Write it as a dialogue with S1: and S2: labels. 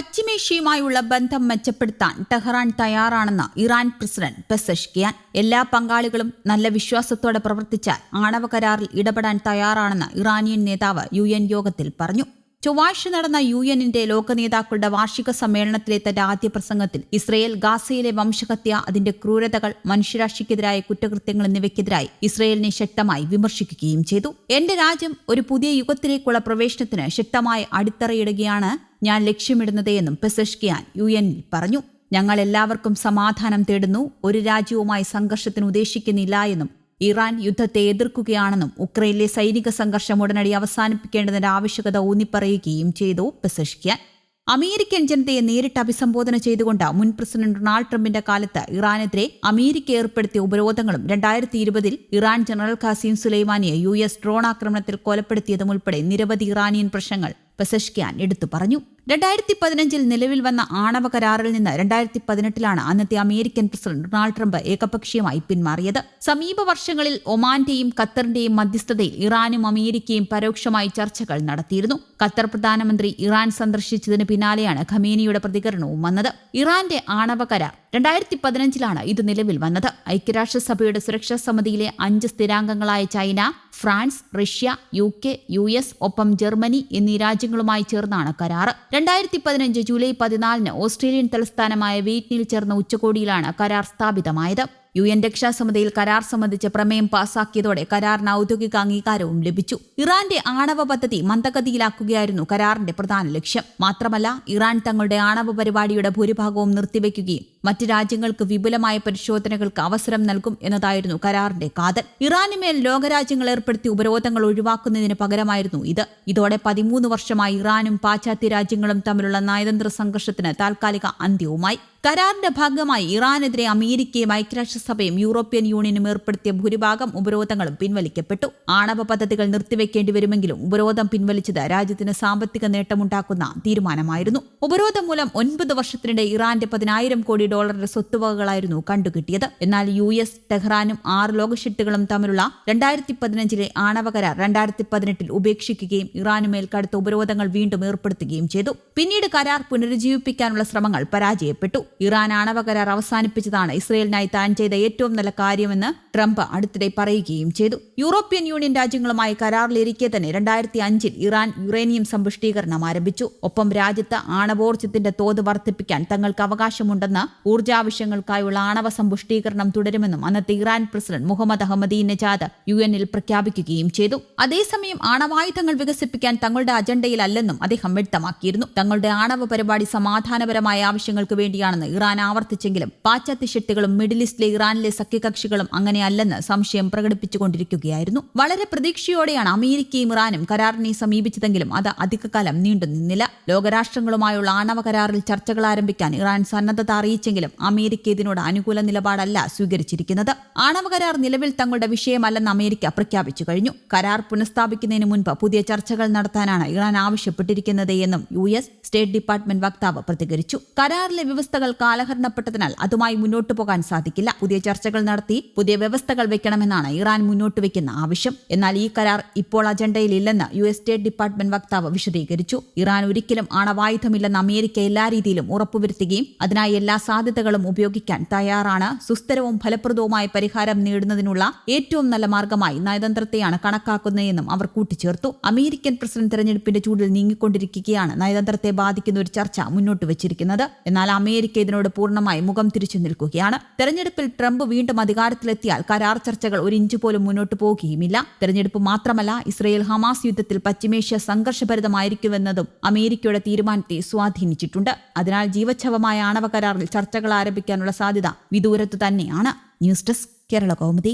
S1: പശ്ചിമേഷ്യയുമായുള്ള ബന്ധം മെച്ചപ്പെടുത്താൻ ടെഹ്റാൻ തയ്യാറാണെന്ന് ഇറാൻ പ്രസിഡന്റ് പെസഷ്കിയാൻ എല്ലാ പങ്കാളികളും നല്ല വിശ്വാസത്തോടെ പ്രവർത്തിച്ചാൽ ആണവ കരാറിൽ ഇടപെടാൻ തയ്യാറാണെന്ന് ഇറാനിയൻ നേതാവ് യു യോഗത്തിൽ പറഞ്ഞു. ചൊവ്വാഴ്ച നടന്ന യു എന്നിന്റെ ലോക നേതാക്കളുടെ വാർഷിക സമ്മേളനത്തിലെ തന്റെ ആദ്യ പ്രസംഗത്തിൽ ഇസ്രയേൽ ഗാസയിലെ വംശഹത്യ അതിന്റെ ക്രൂരതകൾ മനുഷ്യരാശിക്കെതിരായ കുറ്റകൃത്യങ്ങൾ എന്നിവയ്ക്കെതിരായി ഇസ്രയേലിനെ ശക്തമായി വിമർശിക്കുകയും ചെയ്തു. എന്റെ രാജ്യം ഒരു പുതിയ യുഗത്തിലേക്കുള്ള പ്രവേശനത്തിന് ശക്തമായി അടിത്തറയിടുകയാണ് ഞാൻ ലക്ഷ്യമിടുന്നത് എന്നും പെസഷ്കിയാൻ യു എന്നിൽ പറഞ്ഞു. ഞങ്ങൾ എല്ലാവർക്കും സമാധാനം തേടുന്നു. ഒരു രാജ്യവുമായി സംഘർഷത്തിന് ഉദ്ദേശിക്കുന്നില്ല എന്നും ഇറാൻ യുദ്ധത്തെ എതിർക്കുകയാണെന്നും ഉക്രൈനിലെ സൈനിക സംഘർഷം ഉടനടി അവസാനിപ്പിക്കേണ്ടതിന്റെ ആവശ്യകത ഊന്നിപ്പറയുകയും ചെയ്തു പെസഷ്കിയാൻ. അമേരിക്കൻ ജനതയെ നേരിട്ട് അഭിസംബോധന ചെയ്തുകൊണ്ട് മുൻ പ്രസിഡന്റ് ഡൊണാൾഡ് ട്രംപിന്റെ കാലത്ത് ഇറാനെതിരെ അമേരിക്ക ഏർപ്പെടുത്തിയ ഉപരോധങ്ങളും രണ്ടായിരത്തി ഇരുപതിൽ ഇറാൻ ജനറൽ ഖാസിം സുലൈമാനിയെ യു എസ് ഡ്രോൺ ആക്രമണത്തിൽ കൊലപ്പെടുത്തിയതും ഉൾപ്പെടെ നിരവധി ഇറാനിയൻ പ്രശ്നങ്ങൾ പെസഷ്കിയാൻ എടുത്തു പറഞ്ഞു. രണ്ടായിരത്തി പതിനഞ്ചിൽ നിലവിൽ വന്ന ആണവ കരാറിൽ നിന്ന് രണ്ടായിരത്തി പതിനെട്ടിലാണ് അന്നത്തെ അമേരിക്കൻ പ്രസിഡന്റ് ഡൊണാൾഡ് ട്രംപ് ഏകപക്ഷീയമായി പിന്മാറിയത്. സമീപ വർഷങ്ങളിൽ ഒമാന്റെയും ഖത്തറിന്റെയും മധ്യസ്ഥതയിൽ ഇറാനും അമേരിക്കയും പരോക്ഷമായി ചർച്ചകൾ നടത്തിയിരുന്നു. ഖത്തർ പ്രധാനമന്ത്രി ഇറാൻ സന്ദർശിച്ചതിന് പിന്നാലെയാണ് ഖമേനിയുടെ പ്രതികരണവും വന്നത്. ഇറാന്റെ ആണവ കരാർ രണ്ടായിരത്തി പതിനഞ്ചിലാണ് ഇത് നിലവിൽ വന്നത്. ഐക്യരാഷ്ട്രസഭയുടെ സുരക്ഷാ സമിതിയിലെ അഞ്ച് സ്ഥിരാംഗങ്ങളായ China France Russia U K U S ഒപ്പം ജർമ്മനി എന്നീ രാജ്യങ്ങളുമായി ചേർന്നാണ് കരാർ രണ്ടായിരത്തി പതിനഞ്ച് ജൂലൈ പതിനാലിന് ഓസ്ട്രേലിയൻ തലസ്ഥാനമായ വീറ്റ്നിൽ ചേർന്ന ഉച്ചകോടിയിലാണ് കരാർ സ്ഥാപിതമായത്. യു എൻ രക്ഷാസമിതിയിൽ കരാർ സംബന്ധിച്ച് പ്രമേയം പാസാക്കിയതോടെ കരാറിന് ഔദ്യോഗിക അംഗീകാരവും ലഭിച്ചു. ഇറാന്റെ ആണവ പദ്ധതി മന്ദഗതിയിലാക്കുകയായിരുന്നു കരാറിന്റെ പ്രധാന ലക്ഷ്യം. മാത്രമല്ല ഇറാൻ തങ്ങളുടെ ആണവ പരിപാടിയുടെ ഭൂരിഭാഗവും നിർത്തിവെക്കുകയും മറ്റ് രാജ്യങ്ങൾക്ക് വിപുലമായ പരിശോധനകൾക്ക് അവസരം നൽകും എന്നതായിരുന്നു കരാറിന്റെ കാതൽ. ഇറാനുമേൽ ലോകരാജ്യങ്ങൾ ഏർപ്പെടുത്തിയ ഉപരോധങ്ങൾ ഒഴിവാക്കുന്നതിന് പകരമായിരുന്നു ഇത്. ഇതോടെ പതിമൂന്ന് വർഷമായി ഇറാനും പാശ്ചാത്യ രാജ്യങ്ങളും തമ്മിലുള്ള നയതന്ത്ര സംഘർഷത്തിന് താൽക്കാലിക അന്ത്യവുമായി. കരാറിന്റെ ഭാഗമായി ഇറാനെതിരെ അമേരിക്കയും ഐക്യരാഷ്ട്രസഭയും യൂറോപ്യൻ യൂണിയനും ഏർപ്പെടുത്തിയ ഭൂരിഭാഗം ഉപരോധങ്ങളും പിൻവലിക്കപ്പെട്ടു. ആണവ പദ്ധതികൾ നിർത്തിവെക്കേണ്ടി വരുമെങ്കിലും ഉപരോധം പിൻവലിച്ചത് രാജ്യത്തിന് സാമ്പത്തിക നേട്ടമുണ്ടാക്കുന്ന തീരുമാനമായിരുന്നു. ഉപരോധം മൂലം ഒൻപത് വർഷത്തിനിടെ ഇറാന്റെ പതിനായിരം കോടി ഡോളറിന്റെ സ്വത്തുവകകളായിരുന്നു കണ്ടുകിട്ടിയത്. എന്നാൽ യു എസ് ടെഹ്റാനും ആറ് ലോകഷിട്ടുകളും തമ്മിലുള്ള രണ്ടായിരത്തി പതിനഞ്ചിലെ ആണവ കരാർ രണ്ടായിരത്തി പതിനെട്ടിൽ ഉപേക്ഷിക്കുകയും ഇറാനുമേൽ കടുത്ത ഉപരോധങ്ങൾ വീണ്ടും ഏർപ്പെടുത്തുകയും ചെയ്തു. പിന്നീട് കരാർ പുനരുജ്ജീവിപ്പിക്കാനുള്ള ശ്രമങ്ങൾ പരാജയപ്പെട്ടു. ഇറാൻ ആണവ കരാർ അവസാനിപ്പിച്ചതാണ്. ഇസ്രയേലിനായി താൻ ചെയ്ത ഏറ്റവും നല്ല കാര്യമെന്ന് ട്രംപ് അടുത്തിടെ പറയുകയും ചെയ്തു. യൂറോപ്യൻ യൂണിയൻ രാജ്യങ്ങളുമായി കരാറിലിരിക്കെ തന്നെ രണ്ടായിരത്തി അഞ്ചിൽ ഇറാൻ യുറേനിയം സമ്പുഷ്ടീകരണം ആരംഭിച്ചു. ഒപ്പം രാജ്യത്ത് ആണവോർജത്തിന്റെ തോത് വർദ്ധിപ്പിക്കാൻ തങ്ങൾക്ക് അവകാശമുണ്ടെന്ന് ഊർജാവശ്യങ്ങൾക്കായുള്ള ആണവ സമ്പുഷ്ടീകരണം തുടരുമെന്നും അന്നത്തെ Iran president Mohammad Ahmadinejad യു എന്നിൽ പ്രഖ്യാപിക്കുകയും ചെയ്തു. അതേസമയം ആണവായുധങ്ങൾ വികസിപ്പിക്കാൻ തങ്ങളുടെ അജണ്ടയിലല്ലെന്നും അദ്ദേഹം വ്യക്തമാക്കിയിരുന്നു. തങ്ങളുടെ ആണവ പരിപാടി സമാധാനപരമായ ആവശ്യങ്ങൾക്ക് വേണ്ടിയാണെന്ന് ഇറാൻ ആവർത്തിച്ചെങ്കിലും പാശ്ചാത്യ ശക്തികളും മിഡിൽ ഈസ്റ്റിലെ ഇറാനിലെ സഖ്യകക്ഷികളും അങ്ങനെയല്ലെന്ന് സംശയം പ്രകടിപ്പിച്ചുകൊണ്ടിരിക്കുകയായിരുന്നു. വളരെ പ്രതീക്ഷയോടെയാണ് അമേരിക്കയും ഇറാനും കരാറിനെ സമീപിച്ചതെങ്കിലും അത് അധികകാലം നീണ്ടുനിന്നില്ല ലോകരാഷ്ട്രങ്ങളുമായുള്ള ആണവ കരാറിൽ ചർച്ചകൾ ആരംഭിക്കാൻ ഇറാൻ സന്നദ്ധത അറിയിച്ചെങ്കിലും അമേരിക്ക ഇതിനോട് അനുകൂല നിലപാടല്ല സ്വീകരിച്ചിരിക്കുന്നത്. ആണവ കരാർ നിലവിൽ തങ്ങളുടെ വിഷയമല്ലെന്ന് അമേരിക്ക പ്രഖ്യാപിച്ചു കഴിഞ്ഞു. കരാർ പുനഃസ്ഥാപിക്കുന്നതിന് മുൻപ് പുതിയ ചർച്ചകൾ നടത്താനാണ് ഇറാൻ ആവശ്യപ്പെട്ടിരിക്കുന്നത് എന്നും യു എസ് സ്റ്റേറ്റ് ഡിപ്പാർട്ട്മെന്റ് വക്താവ് പ്രതികരിച്ചു. കരാറിലെ വ്യവസ്ഥകൾ കാലഹരണപ്പെട്ടതിനാൽ അതുമായി മുന്നോട്ടു പോകാൻ സാധിക്കില്ല. പുതിയ ചർച്ചകൾ നടത്തി പുതിയ വ്യവസ്ഥകൾ വെക്കണമെന്നാണ് ഇറാൻ മുന്നോട്ട് വെക്കുന്ന ആവശ്യം. എന്നാൽ ഈ കരാർ ഇപ്പോൾ അജണ്ടയിലില്ലെന്ന് യു എസ് സ്റ്റേറ്റ് ഡിപ്പാർട്ട്മെന്റ് വക്താവ് വിശദീകരിച്ചു. ഇറാൻ ഒരിക്കലും ആണവായുധമില്ലെന്ന് അമേരിക്ക എല്ലാ രീതിയിലും ഉറപ്പുവരുത്തുകയും അതിനായി എല്ലാ സാധ്യതകളും ഉപയോഗിക്കാൻ തയ്യാറാണ്. സുസ്ഥിരവും ഫലപ്രദവുമായ പരിഹാരം നേടുന്നതിനുള്ള ഏറ്റവും നല്ല മാർഗമായി നയതന്ത്രത്തെയാണ് കണക്കാക്കുന്നതെന്നും അവർ കൂട്ടിച്ചേർത്തു. അമേരിക്കൻ പ്രസിഡന്റ് തെരഞ്ഞെടുപ്പിന്റെ ചൂടിൽ നീങ്ങിക്കൊണ്ടിരിക്കുകയാണ്. നയതന്ത്രത്തെ ബാധിക്കുന്ന ഒരു ചർച്ച മുന്നോട്ട് വെച്ചിരിക്കുന്നത്. എന്നാൽ അമേരിക്ക ഇതിനോട് പൂർണമായി മുഖം തിരിച്ചു നിൽക്കുകയാണ്. തെരഞ്ഞെടുപ്പിൽ ട്രംപ് വീണ്ടും അധികാരത്തിലെത്തിയാൽ കരാർ ചർച്ചകൾ ഒരു ഇഞ്ച് പോലും മുന്നോട്ട് പോകുകയുമില്ല. തെരഞ്ഞെടുപ്പ് മാത്രമല്ല ഇസ്രയേൽ ഹമാസ് യുദ്ധത്തിൽ പശ്ചിമേഷ്യ സംഘർഷഭരിതമായിരിക്കുമെന്നതും അമേരിക്കയുടെ തീരുമാനത്തെ സ്വാധീനിച്ചിട്ടുണ്ട്. അതിനാൽ ജീവച്ഛവമായ ആണവ കരാറിൽ ചർച്ചകൾ ആരംഭിക്കാനുള്ള സാധ്യത വിദൂരത്ത് തന്നെയാണ്. News desk Kerala Kaumudi.